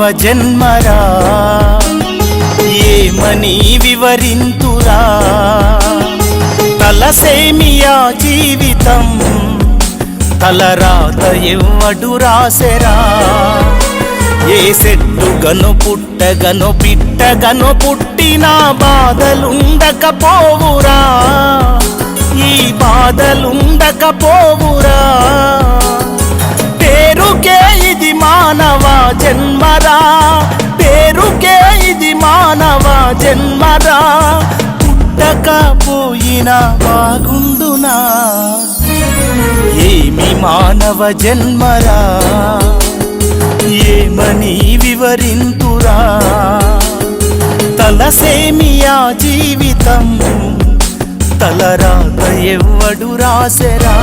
మానవ జన్మరా? ఏమని వివరింతురా? తలసేమియా జీవితం తలరాత ఎవ్వడు రాసెరా? ఏ సెట్టుగను పుట్టగను పిట్టగను పుట్టిన బాధలుండకపోవురా? ఈ బాధలుండకపోవురా? జన్మరా పేరుకే ఇది మానవ జన్మరా. పుట్టక పోయినా బాగుండునా ఏమి మానవ జన్మరా? ఏమని వివరింతురా? తలసేమియా జీవితం తలరాత ఎవ్వడు రాసెరా?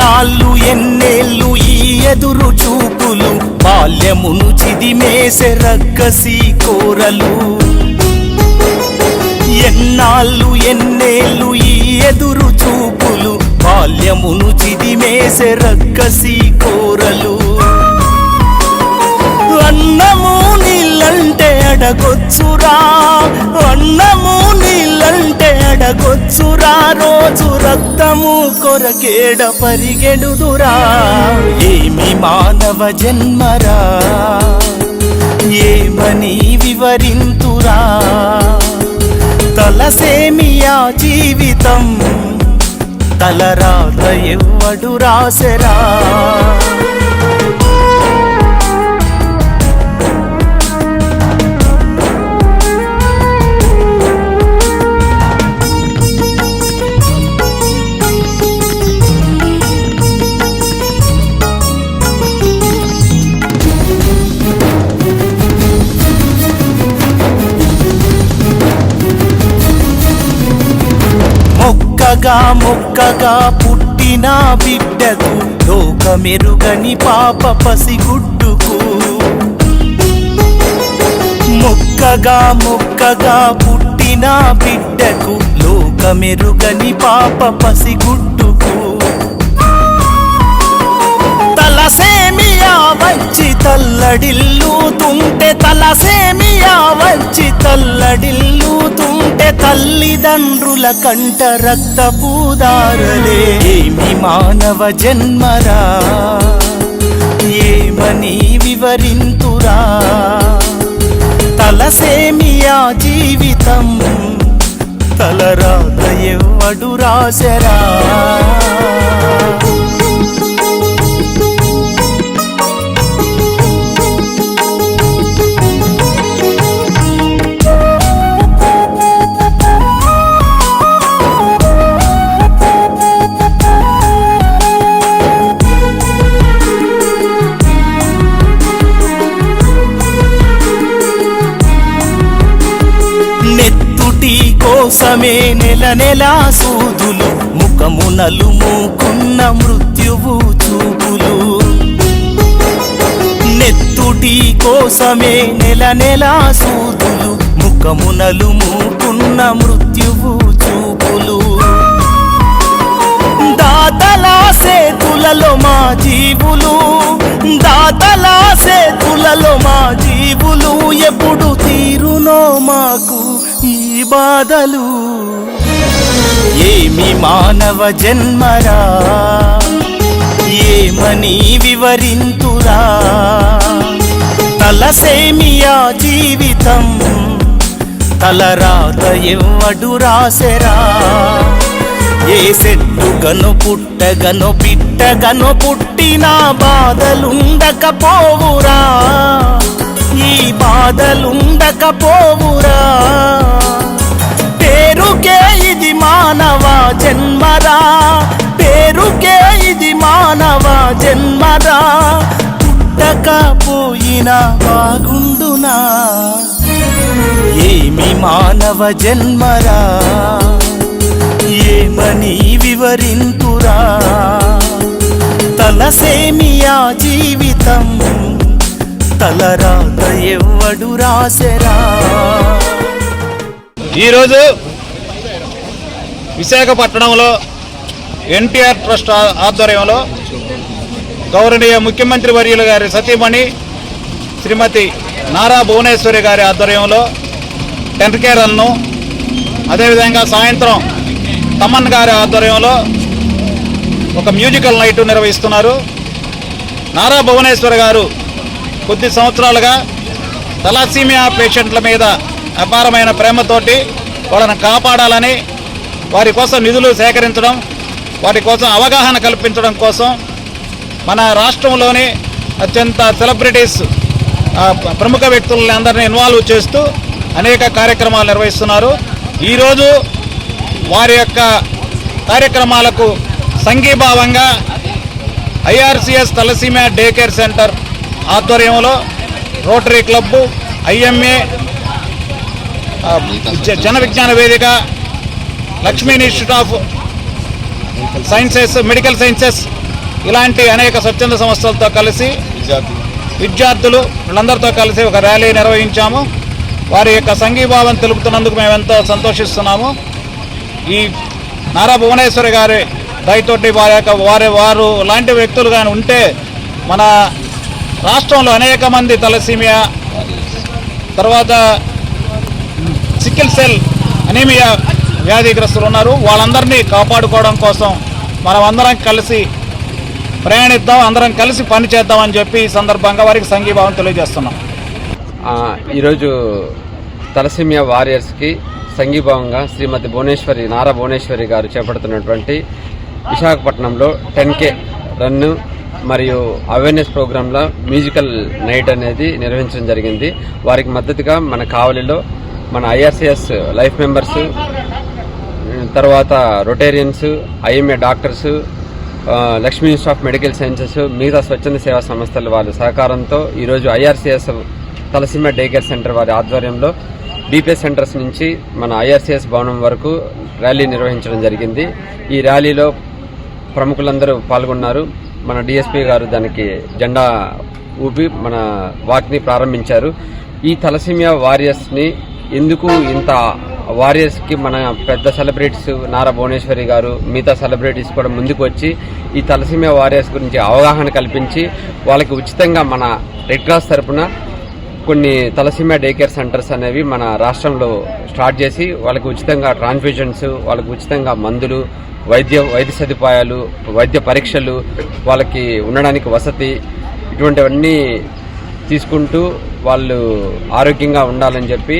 ఎన్నాళ్ళు ఎన్నేళ్ళు ఈ ఎదురు చూపులు బాల్యమును చిదిమేసె రక్కసి కోరలు. ఎన్నాళ్ళు ఎన్నేళ్ళు ఈ ఎదురు చూపులు బాల్యమును చిదిమేసె రక్కసి కోరలు. అన్నము నీళ్ళంటే అడగొచ్చురా అన్నము నీళ్ళంటే రోజు రక్తము కొరకేడ పరిగెడుదురా. ఏమి మానవ జన్మరా ఏమని వివరింతురా. తలసేమియా జీవితం తలరాత ఎవ్వడు రాసెరా. మొక్కగా మొక్కగా పుట్టిన బిడ్డకు లోకమెరుగని పాప పసిగుడ్డుకు. మొక్కగా మొక్కగా పుట్టిన బిడ్డకు లోకమెరుగని పాప పసిగుడ్డుకు. వచ్చి తల్లడిల్లుతుంటే తలసేమియా వచ్చి తల్లడిల్లుతుంటే తల్లిదండ్రుల కంట రక్త పూదారలే. ఏమి మానవ జన్మరా? ఏమని వివరింతురా? తలసేమియా జీవితం తలరాత ఎవ్వడు రాసెరా నెల నెల సూదులు ముఖము నలుముకున్న మృత్యువు చూపులు. నెత్తుటి కోసమే నెల నెల సూదులు ముఖము నలుముకున్న మృత్యువు చూపులు. దాతల సేతులలో మా జీవులు దాతల సేతులలో మా జీవులు ఎప్పుడు తీరునో మాకు ఈ బాధలు. ఏమి మానవ జన్మరా? ఏమని వివరింతురా? తలసేమియా జీవితం? తలరాత ఎవ్వడు రాసెరా? ఏ సెట్టుగను పుట్టగను పిట్టగను పుట్టిన బాధలుండకపోవురా? ఈ బాధలుండకపోవు జన్మరా పుట్టకపోయినా బాగుండునా? ఏమి మానవ జన్మరా ఏమని వివరింతురా? తలసేమియా జీవితం తలరాత ఎవ్వడు రాసెరా? ఈరోజు విశాఖపట్నంలో ఎన్టీఆర్ ట్రస్ట్ ఆధ్వర్యంలో గౌరవనీయ ముఖ్యమంత్రి వర్యులు గారి సతీమణి శ్రీమతి నారా భువనేశ్వరి గారి ఆధ్వర్యంలో టెంట్ కేరల్ను అదేవిధంగా సాయంత్రం తమన్ గారి ఆధ్వర్యంలో ఒక మ్యూజికల్ నైట్ నిర్వహిస్తున్నారు. నారా భువనేశ్వర్ గారు కొద్ది సంవత్సరాలుగా తలాసీమియా పేషెంట్ల మీద అపారమైన ప్రేమతోటి వాళ్ళని కాపాడాలని వారి కోసం నిధులు సేకరించడం వారి కోసం అవగాహన కల్పించడం కోసం మన రాష్ట్రంలోని అత్యంత సెలబ్రిటీస్ ప్ర- ప్రముఖ వ్యక్తులని అందరినీ ఇన్వాల్వ్ చేస్తూ అనేక కార్యక్రమాలు నిర్వహిస్తున్నారు. ఈరోజు వారి యొక్క కార్యక్రమాలకు సంఘీభావంగా IRCS thalassemia day care centre ఆధ్వర్యంలో rotary club IMA Jana Vignana Vedika Lakshmi institute of sciences medical sciences ఇలాంటి అనేక స్వచ్ఛంద సంస్థలతో కలిసి విద్యార్థులు. వీళ్ళందరితో కలిసి ఒక ర్యాలీ నిర్వహించాము. వారి యొక్క సంఘీభావం తెలుపుతున్నందుకు మేము ఎంతో సంతోషిస్తున్నాము. ఈ నారా భువనేశ్వరి గారి దయతోటి వారి యొక్క వారి వారు లాంటి వ్యక్తులు కానీ ఉంటే మన రాష్ట్రంలో అనేక మంది తలసీమియా తర్వాత సిక్కిల్ సెల్ అనీమియా వ్యాధిగ్రస్తులు ఉన్నారు. వాళ్ళందరినీ కాపాడుకోవడం కోసం మనం అందరం కలిసి ప్రయాణిద్దాం అందరం కలిసి పని చేద్దామని చెప్పి ఈ సందర్భంగా వారికి సంఘీభావం తెలియజేస్తున్నాం. ఈరోజు తలసిమియా వారియర్స్కి సంఘీభావంగా శ్రీమతి భువనేశ్వరి నారా భువనేశ్వరి గారు చేపడుతున్నటువంటి విశాఖపట్నంలో టెన్ కే రన్ను మరియు అవేర్నెస్ ప్రోగ్రాంలో మ్యూజికల్ నైట్ అనేది నిర్వహించడం జరిగింది. వారికి మద్దతుగా మన కావలిలో మన ఐఆర్సిఎస్ లైఫ్ మెంబర్స్ తర్వాత Rotarians IMA doctors Lakshmi institute of medical sciences మిగతా స్వచ్ఛంద సేవా సంస్థల వారి సహకారంతో ఈరోజు IRCS thalassemia day care centre వారి ఆధ్వర్యంలో బీపీఎస్ సెంటర్స్ నుంచి మన ఐఆర్సీఎస్ భవనం వరకు ర్యాలీ నిర్వహించడం జరిగింది. ఈ ర్యాలీలో ప్రముఖులందరూ పాల్గొన్నారు. మన డిఎస్పీ గారు దానికి జెండా ఊపి మన వాక్ని ప్రారంభించారు. ఈ తలసీమియా వారియర్స్ని ఎందుకు ఇంత వారియర్స్కి మన పెద్ద సెలబ్రిటీస్ నారా భువనేశ్వరి గారు మిగతా సెలబ్రిటీస్ కూడా ముందుకు వచ్చి ఈ తలసీమియా వారియర్స్ గురించి అవగాహన కల్పించి వాళ్ళకి ఉచితంగా మన రెడ్ క్రాస్ తరఫున కొన్ని తలసీమియా డే కేర్ సెంటర్స్ అనేవి మన రాష్ట్రంలో స్టార్ట్ చేసి వాళ్ళకి ఉచితంగా ట్రాన్స్ఫ్యూజన్స్ వాళ్ళకి ఉచితంగా మందులు వైద్య వైద్య సదుపాయాలు వైద్య పరీక్షలు వాళ్ళకి ఉండడానికి వసతి ఇటువంటివన్నీ తీసుకుంటూ వాళ్ళు ఆరోగ్యంగా ఉండాలని చెప్పి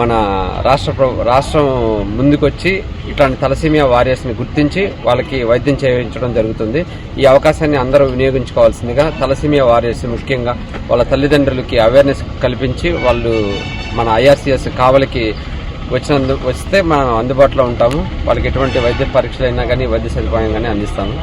మన రాష్ట్ర రాష్ట్రం ముందుకొచ్చి ఇట్లాంటి తలసీమియా వారియర్స్ని గుర్తించి వాళ్ళకి వైద్యం చేయించడం జరుగుతుంది. ఈ అవకాశాన్ని అందరూ వినియోగించుకోవాల్సిందిగా తలసీమియా వారియర్స్ ముఖ్యంగా వాళ్ళ తల్లిదండ్రులకి అవేర్నెస్ కల్పించి వాళ్ళు మన ఐఆర్సీఎస్ కావలికి వచ్చినందు వస్తే మనం అందుబాటులో ఉంటాము. వాళ్ళకి ఎటువంటి వైద్య పరీక్షలు అయినా కానీ వైద్య సదుపాయం కానీ అందిస్తాము.